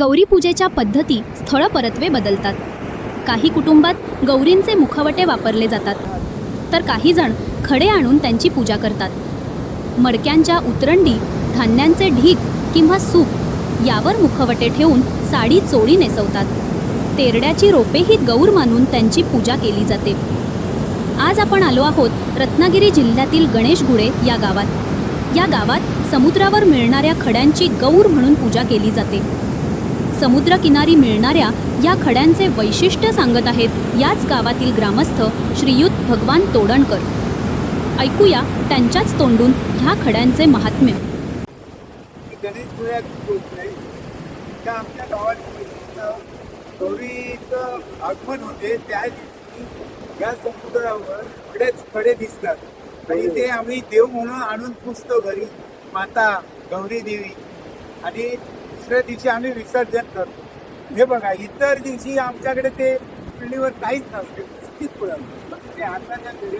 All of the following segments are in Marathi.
गौरी पूजेच्या पद्धती स्थळ परत्वे बदलतात. काही कुटुंबात गौरींचे मुखवटे वापरले जातात. तर काही जण खडे आणून त्यांची पूजा करतात. मडक्यांच्या उतरंडी धान्यांचे ढीग किंवा सूप यावर मुखवटे ठेवून साडी चोळी नेसवतात. तेरड्याची रोपे ही गौर मानून त्यांची पूजा केली जाते. आज आपण आलो आहोत रत्नागिरी जिल्ह्यातील गणेशगुडे या गावात. या गावात समुद्रावर मिळणाऱ्या खड्यांची गौर म्हणून पूजा केली जाते. समुद्रकिनारी मिळणाऱ्या या खड्यांचे वैशिष्ट्य सांगत आहेत याच गावातील ग्रामस्थ श्रीयुत भगवान तोडणकर. ऐकूया त्यांच्याच तोंडून ह्या खड्यांचे महात्म्य. गणेश आमच्या गावात गौरीचं आगमन होते. त्या दिवशी या समुद्रावर खडेच खडे दिसतात. आणि ते आम्ही देव म्हणून आणून पुजतो घरी. माता गौरी देवी. आणि दुसऱ्या दिवशी आम्ही विसर्जन करतो. हे बघा इतर दिवशी आमच्याकडे ते पिढीवर काहीच नसते नुसतीच पुढं ते हाताच्या घरी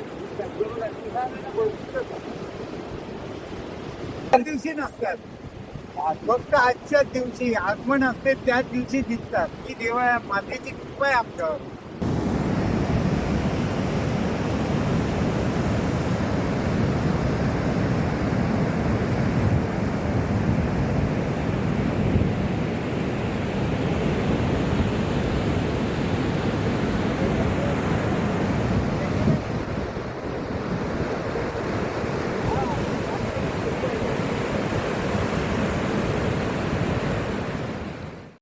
त्या दिवशी नसतात. फक्त आजच्या दिवशी आगमन असते त्याच दिवशी दिसतात. की देवा मातेची कृपा आहे आमच्यावर.